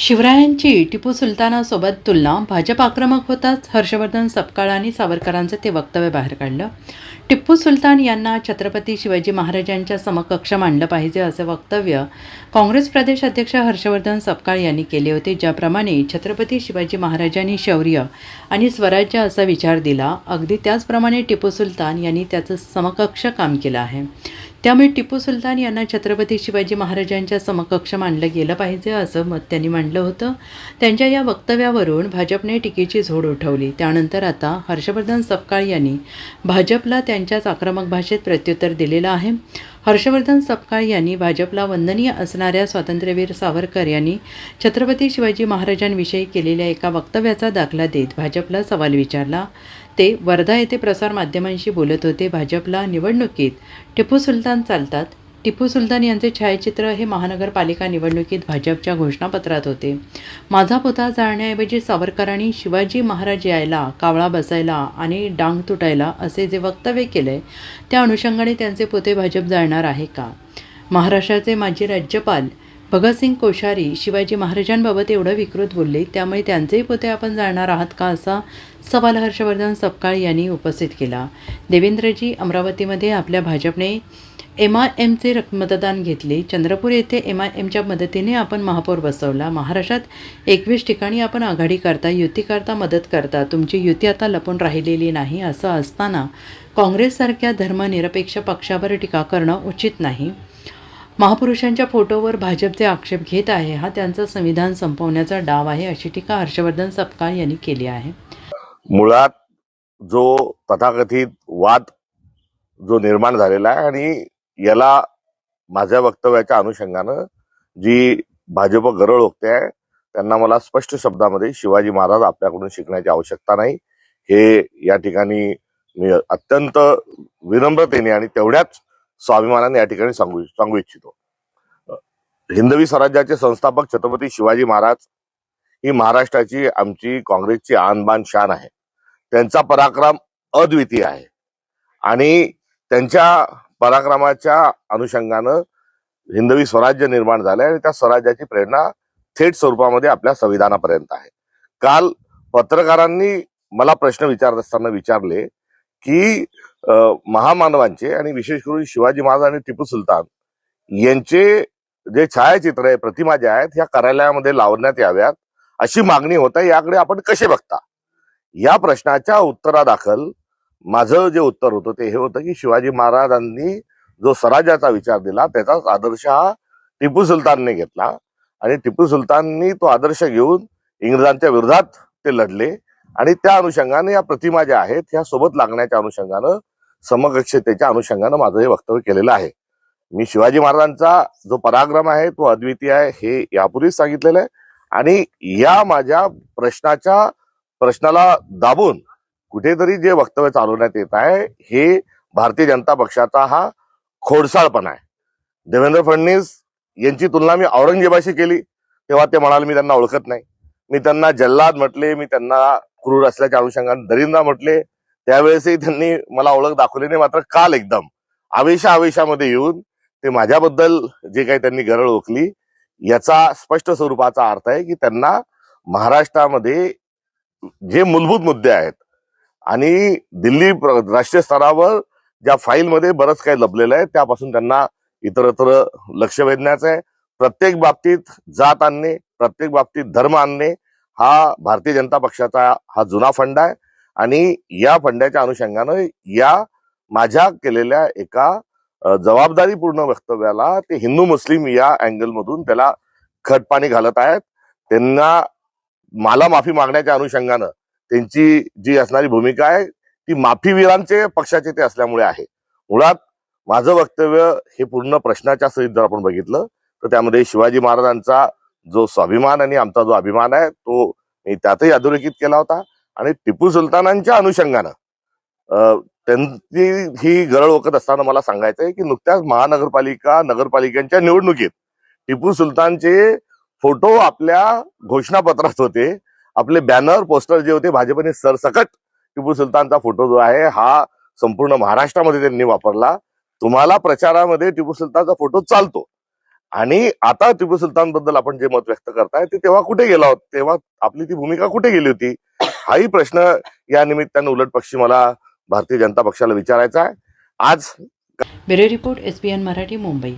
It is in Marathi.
शिवरायांची टिपू सुलतानासोबत तुलना भाजप आक्रमक होताच हर्षवर्धन सपकाळांनी आणि सावरकरांचं ते वक्तव्य बाहेर काढलं. टिप्पू सुलतान यांना छत्रपती शिवाजी महाराजांच्या समकक्ष मांडलं पाहिजे असे वक्तव्य काँग्रेस प्रदेश अध्यक्ष हर्षवर्धन सपकाळ यांनी केले होते ज्याप्रमाणे छत्रपती शिवाजी महाराजांनी शौर्य आणि स्वराज्य असा विचार दिला. अगदी त्याचप्रमाणे टिपू सुलतान यांनी त्याचं समकक्ष काम केलं आहे. त्यामुळे टिपू सुलतान यांना छत्रपती शिवाजी महाराजांच्या समकक्ष मानलं गेलं पाहिजे असं मत त्यांनी मांडलं होतं. त्यांच्या या वक्तव्यावरून भाजपने टीकेची झोड उठवली. त्यानंतर आता हर्षवर्धन सपकाळ यांनी भाजपला त्यांच्याच आक्रमक भाषेत प्रत्युत्तर दिलेलं आहे. हर्षवर्धन सपकाळ यांनी भाजपला वंदनीय असणाऱ्या स्वातंत्र्यवीर सावरकर यांनी छत्रपती शिवाजी महाराजांविषयी केलेल्या एका वक्तव्याचा दाखला देत भाजपला सवाल विचारला. ते वर्धा येथे प्रसारमाध्यमांशी बोलत होते. भाजपला निवडणुकीत टिपू सुलतान चालतात. टिपू सुलतान यांचे छायाचित्र हे महानगरपालिका निवडणुकीत भाजपच्या घोषणापत्रात होते. माझा पुतळा जाळण्याऐवजी सावरकरांनी शिवाजी महाराज यायला कावळा बसायला आणि डांग तुटायला असे जे वक्तव्य केले त्या अनुषंगाने त्यांचे पुते भाजप जाळणार आहे का? महाराष्ट्राचे माजी राज्यपाल भगतसिंग कोश्यारी शिवाजी महाराजांबाबत एवढं विकृत बोलले त्यामुळे त्यांचेही पोते आपण जाणार आहात का असा सवाल हर्षवर्धन सपकाळ यांनी उपस्थित केला. देवेंद्रजी अमरावतीमध्ये आपल्या भाजपने एम आय एमचे रक मतदान घेतले. चंद्रपूर येथे एम आय एमच्या मदतीने आपण महापौर बसवला. महाराष्ट्रात एकवीस ठिकाणी आपण आघाडी करता युती करता मदत करता. तुमची युती आता लपून राहिलेली नाही असं असताना काँग्रेससारख्या धर्मनिरपेक्ष पक्षावर टीका करणं उचित नाही. महापुरुषांच्या फोटोवर भाजपचे आक्षेप घेत आहे. हा त्यांचा संविधान संपवण्याचा डाव आहे अशी टीका हर्षवर्धन सपकाळ यांनी केली आहे. मुळात जो तथाकथित वाद जो निर्माण झालेला आहे आणि याला माझ्या वक्तव्याच्या अनुषंगानं जी भाजप गरळ ओकते आहे त्यांना मला स्पष्ट शब्दामध्ये शिवाजी महाराज आपल्याकडून शिकण्याची आवश्यकता नाही. हे या ठिकाणी मी अत्यंत विनम्रतेने आणि तेवढ्याच स्वाभिमानाने या ठिकाणी सांगू सांगू इच्छितो. हिंदवी स्वराज्याचे संस्थापक छत्रपती शिवाजी महाराज ही महाराष्ट्राची आमची काँग्रेसची आनबान शान आहे. त्यांचा पराक्रम अद्वितीय आहे. आणि त्यांच्या पराक्रमाच्या अनुषंगानं हिंदवी स्वराज्य निर्माण झालंय आणि त्या स्वराज्याची प्रेरणा थेट स्वरूपामध्ये आपल्या संविधानापर्यंत आहे. काल पत्रकारांनी मला प्रश्न विचारत असताना विचारले की महामानवांचे आणि विशेष करून शिवाजी महाराज आणि टिपू सुलतान यांचे जे छायाचित्र आहे प्रतिमा ज्या आहेत ह्या कार्यालयामध्ये लावण्यात याव्यात अशी मागणी होत आहे याकडे आपण कसे बघता? या प्रश्नाच्या उत्तरादाखल माझं जे उत्तर होतं ते हे होतं की शिवाजी महाराजांनी जो स्वराज्याचा विचार दिला त्याचाच आदर्श हा टिपू सुलतानने घेतला. आणि टिपू सुलताननी तो आदर्श घेऊन इंग्रजांच्या विरोधात ते लढले. आणि त्या अनुषंगाने या प्रतिमा ज्या आहेत ह्या सोबत लागण्याच्या अनुषंगानं समकक्षतेच्या अनुषंगानं माझं हे वक्तव्य केलेलं आहे. मी शिवाजी महाराजांचा जो पराक्रम आहे तो अद्वितीय आहे हे यापूर्वीच सांगितलेलं आहे. आणि या माझ्या प्रश्नाच्या प्रश्नाला दाबून कुठेतरी जे वक्तव्य चालवण्यात येत आहे हे भारतीय जनता पक्षाचा हा खोडसाळपणा आहे. देवेंद्र फडणवीस यांची तुलना मी औरंगजेबाशी केली तेव्हा ते म्हणाले मी त्यांना ओळखत नाही. मी त्यांना जल्लाद म्हटले मी त्यांना क्रूर असल्याच्या अनुषंगाने दरिंदा म्हटले. त्यावेळेसही त्यांनी मला ओळख दाखवली नाही मात्र काल एकदम आवेशा आवेशामध्ये येऊन ते माझ्याबद्दल जे काही त्यांनी गरळ ओकली याचा स्पष्ट स्वरूपाचा अर्थ आहे की त्यांना महाराष्ट्रामध्ये जे मूलभूत मुद्दे आहेत आणि दिल्ली प्र- राष्ट्रीय स्तरावर ज्या फाईलमध्ये बरंच काही लपलेलं आहे त्यापासून त्यांना इतरत्र लक्ष वेधण्याचं आहे. प्रत्येक बाबतीत जात आणणे प्रत्येक बाबतीत धर्म आणणे हा भारतीय जनता पक्षाचा हा जुना फंड आहे. आणि या फंडाच्या अनुषंगानं या माझ्या केलेल्या एका जबाबदारीपूर्ण वक्तव्याला ते हिंदू मुस्लिम या अँगलमधून त्याला खतपाणी घालत आहेत. त्यांना मला माफी मागण्याच्या अनुषंगानं त्यांची जी असणारी भूमिका आहे ती माफीवीरांचे पक्षाचे ते असल्यामुळे आहे. मुळात माझं वक्तव्य हे पूर्ण प्रश्नाच्या सहित जर आपण बघितलं तर त्यामध्ये शिवाजी महाराजांचा जो स्वाभिमान आणि आमचा जो अभिमान आहे तो मी त्यातही अधोरेखित केला होता. आणि टिपू सुलतानांच्या अनुषंगानं अं, त्यांची ही गरळ ओकत असताना मला सांगायचं आहे की नुकत्याच महानगरपालिका नगरपालिकांच्या निवडणुकीत टिपू सुलतानचे फोटो आपल्या घोषणापत्रात होते. आपले बॅनर पोस्टर जे होते भाजपने सरसकट टिपू सुलतानचा फोटो जो आहे हा संपूर्ण महाराष्ट्रामध्ये त्यांनी वापरला. तुम्हाला प्रचारामध्ये टिपू सुलतानचा फोटो चालतो. आणि आता टिपू सुलतानबद्दल आपण जे मत व्यक्त करताय ते तेव्हा कुठे गेला होता? तेव्हा आपली ती भूमिका कुठे गेली होती? हाही प्रश्न या निमित्तानं उलट पक्षी मला भारतीय जनता पक्षाला विचारायचा आहे. आज bureau report S Marathi Mumbai.